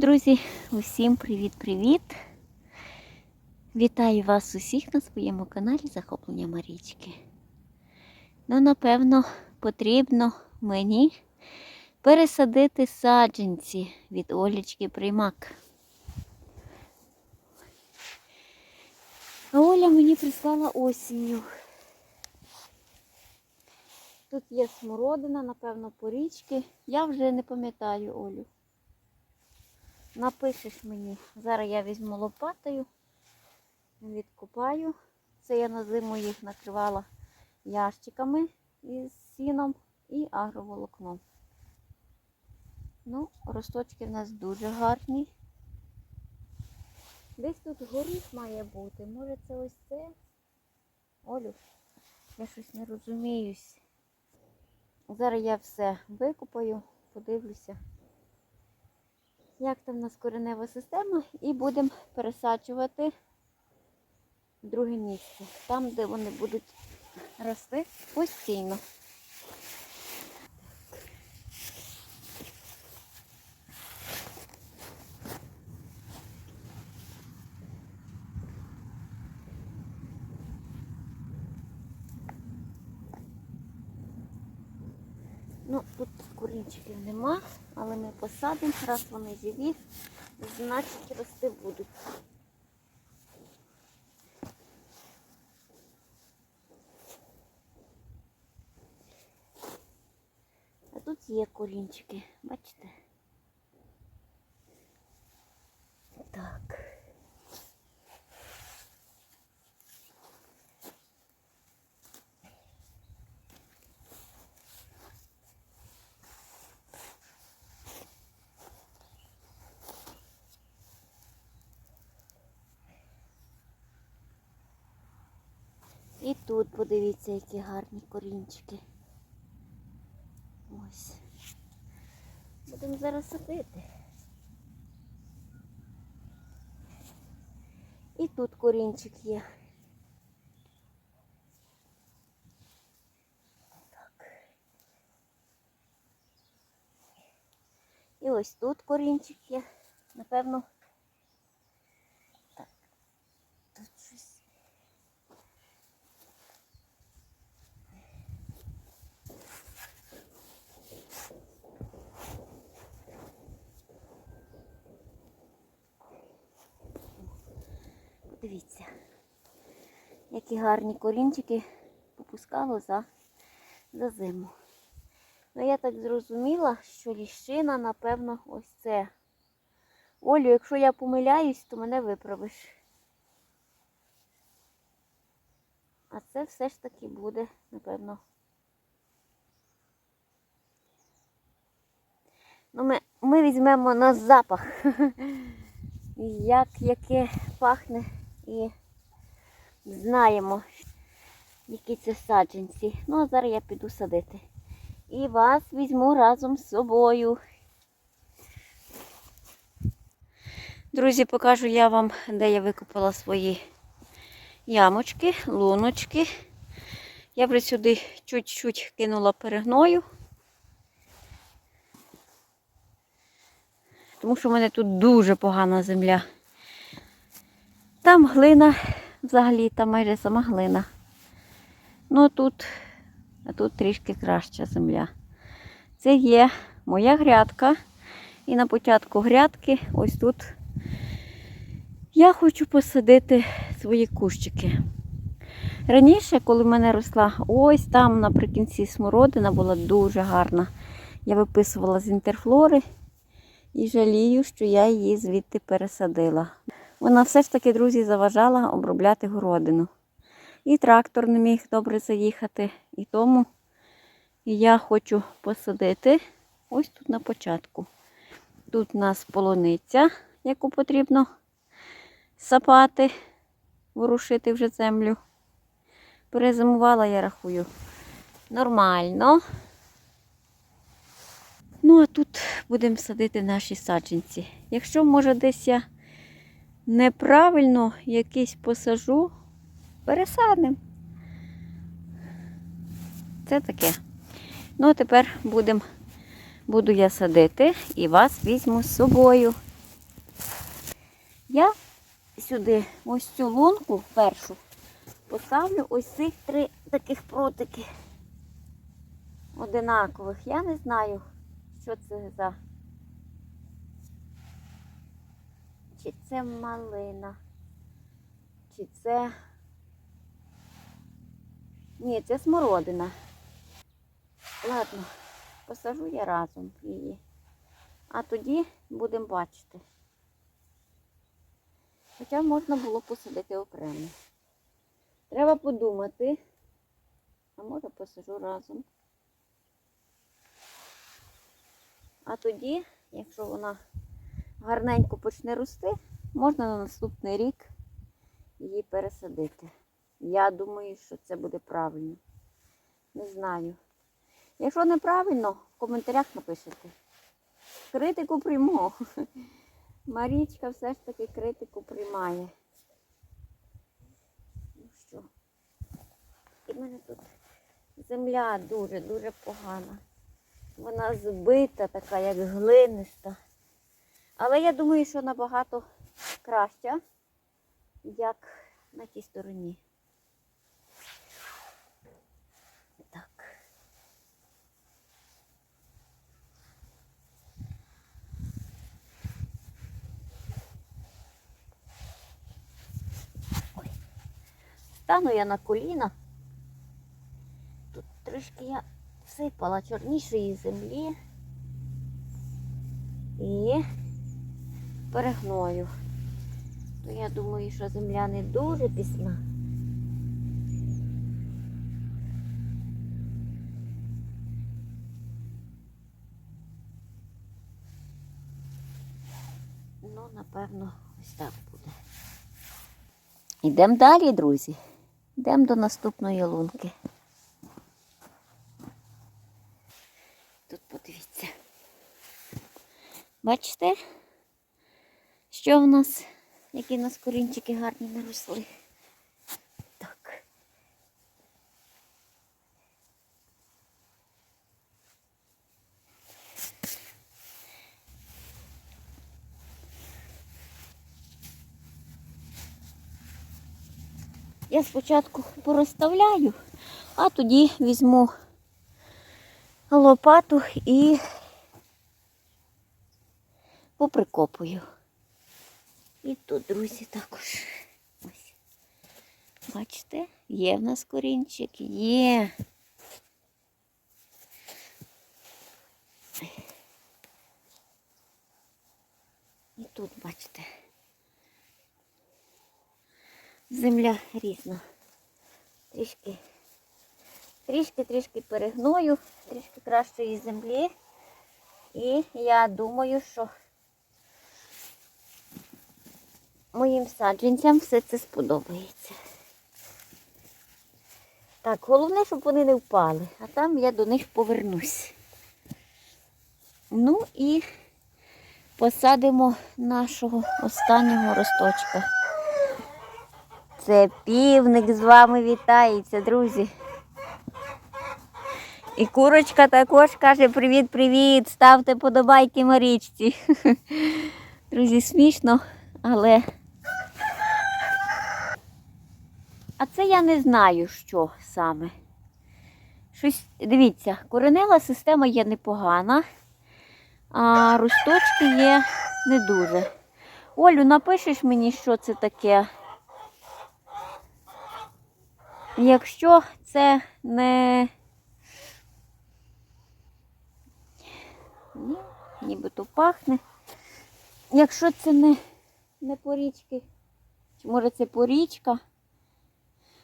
Друзі, усім привіт-привіт! Вітаю вас усіх на своєму каналі Захоплення Марічки. Ну, напевно, потрібно мені пересадити саджанці від Олічки Приймак. А Оля мені прислала осінню. Тут є смородина, напевно, порічки. Я вже не пам'ятаю Олю. Напишеш мені. Зараз я візьму лопатою, відкопаю. Це я на зиму їх накривала ящиками із сіном і агроволокном. Ну, росточки в нас дуже гарні. Десь тут горіх має бути. Може це ось це? Олю, я щось не розуміюсь. Зараз я все викопаю, подивлюся як там у нас коренева система, і будемо пересаджувати друге місце, там, де вони будуть рости постійно. Ну, тут курінчиків нема, але ми посадимо, раз вони живі, значить рости будуть. А тут є корінчики, бачите? Так. І тут подивіться, які гарні корінчики. Ось. Будемо зараз садити. І тут корінчик є. Так. І ось тут корінчик є. Напевно. Подивіться, які гарні корінчики попускало за, за зиму. Ну, я так зрозуміла, що ліщина, напевно, ось це. Олю, якщо я помиляюсь, то мене виправиш. А це все ж таки буде, напевно. Ну, ми, ми візьмемо на запах. Як яке пахне і знаємо, які це саджанці. Ну, а зараз я піду садити. І вас візьму разом з собою. Друзі, покажу я вам, де я викопала свої ямочки, луночки. Я вже сюди чуть-чуть кинула перегною. Тому що в мене тут дуже погана земля. Там глина, взагалі, там майже сама глина. Ну тут, тут трішки краща земля. Це є моя грядка. І на початку грядки ось тут я хочу посадити свої кущики. Раніше, коли в мене росла ось там наприкінці смородина була дуже гарна. Я виписувала з інтерфлори і жалію, що я її звідти пересадила. Вона все ж таки, друзі, заважала обробляти городину. І трактор не міг добре заїхати. І тому я хочу посадити ось тут на початку. Тут у нас полуниця, яку потрібно сапати, ворушити вже землю. Перезимувала, я рахую, нормально. Ну, а тут будемо садити наші саджанці. Якщо, може, десь я неправильно якийсь посажу, пересадимо. Це таке. Ну, а тепер будем, буду я садити і вас візьму з собою. Я сюди ось цю лунку першу поставлю ось цих три таких прутики одинакових. Я не знаю, що це за. Чи це малина, чи це. Ні, це смородина. Ладно, посажу я разом її. А тоді будемо бачити. Хоча можна було посадити окремо. Треба подумати. А може посажу разом. А тоді, якщо вона гарненько почне рости, можна на наступний рік її пересадити. Я думаю, що це буде правильно. Не знаю. Якщо неправильно, в коментарях напишете. Критику прийму. Марічка все ж таки критику приймає. Ну що? І в мене тут земля дуже-дуже погана. Вона збита, така, як глиниста. Але я думаю, що набагато краща, як на тій стороні. Так. Ой. Стану я на коліна. Тут трішки я всипала чорнішої землі і перегною. То я думаю, що земля не дуже пісна. Ну, напевно, ось так буде. Йдемо далі, друзі. Йдемо до наступної лунки. Тут подивіться. Бачите, що в нас, які в нас корінчики гарні наросли. Так. Я спочатку порозставляю, а тоді візьму лопату і поприкопую. І тут, друзі, також. Ось. Бачите, є в нас корінчик, є. І тут, бачите, земля різна. Трішки, трішки, трішки перегною, трішки кращої землі. І я думаю, що моїм саджанцям все це сподобається. Так, головне, щоб вони не впали, а там я до них повернусь. Ну і посадимо нашого останнього росточка. Це півник з вами вітається, друзі. І курочка також каже привіт-привіт, ставте подобайки Марічці. Друзі, смішно, але. А це я не знаю, що саме. Щось, дивіться, коренева система є непогана, а росточки є не дуже. Олю, напишеш мені, що це таке? Якщо це не. Ні, нібито пахне. Якщо це не, не порічки, чи може це порічка.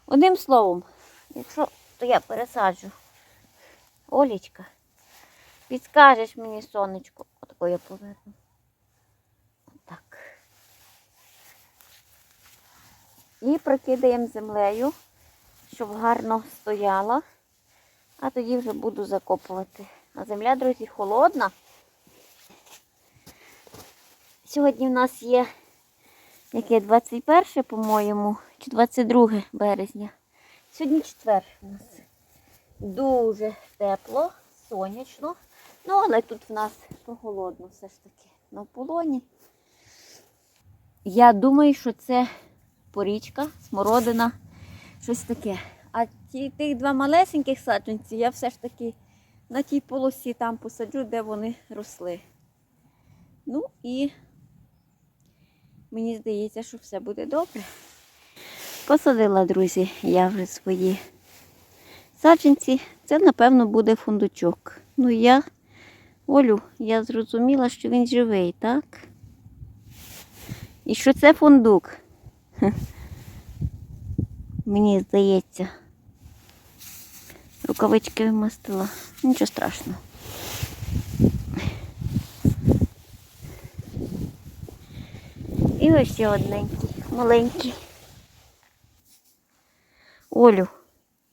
Одним словом, якщо, то я пересаджу. Олічка, підскажеш мені сонечко. Отако я поверну. Отак. І прикидаємо землею, щоб гарно стояла. А тоді вже буду закопувати. А земля, друзі, холодна. Сьогодні в нас є яке 21, по-моєму, чи 22 березня. Сьогодні четвер у нас. Дуже тепло, сонячно. Ну, але тут в нас прохолодно все ж таки на полоні. Я думаю, що це порічка, смородина, щось таке. А ті тих два малесеньких саджанців я все ж таки на тій полосі там посаджу, де вони росли. Ну і мені здається, що все буде добре. Посадила, друзі, я вже свої саджанці. Це, напевно, буде фундучок. Ну, я, Олю, я зрозуміла, що він живий, так? І що це фундук. Мені здається. Рукавички вимастила. Нічого страшного. І ось ще одненький, маленький. Олю,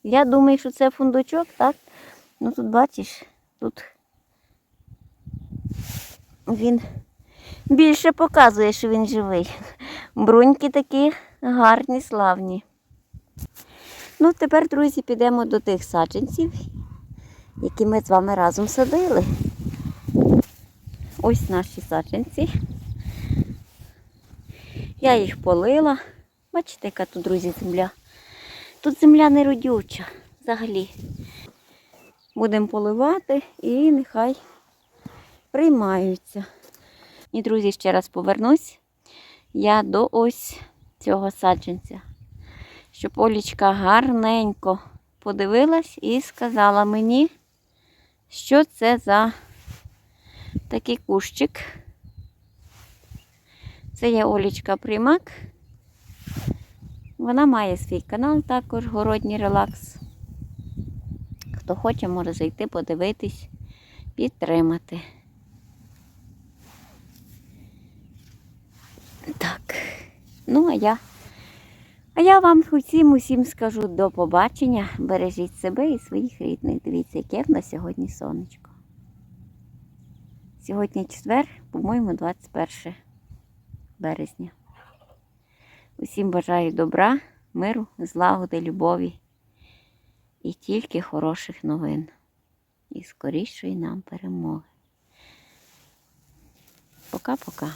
я думаю, що це фундучок, так? Ну тут бачиш, тут він більше показує, що він живий. Бруньки такі гарні, славні. Ну, тепер, друзі, підемо до тих саджанців, які ми з вами разом садили. Ось наші саджанці. Я їх полила. Бачите, яка тут, друзі, земля. Тут земля не родюча взагалі. Будемо поливати і нехай приймаються. І, друзі, ще раз повернусь я до ось цього саджанця. Щоб Олічка гарненько подивилась і сказала мені, що це за такий кущик. Це є Олічка Примак. Вона має свій канал також, Городній релакс. Хто хоче, може зайти, подивитись, підтримати. Так, ну а я. А я вам усім усім скажу до побачення. Бережіть себе і своїх рідних. Дивіться, яке в нас сьогодні сонечко. Сьогодні четвер, по-моєму, 21 березня. Усім бажаю добра, миру, злагоди, любові і тільки хороших новин. І скорішої нам перемоги. Пока-пока.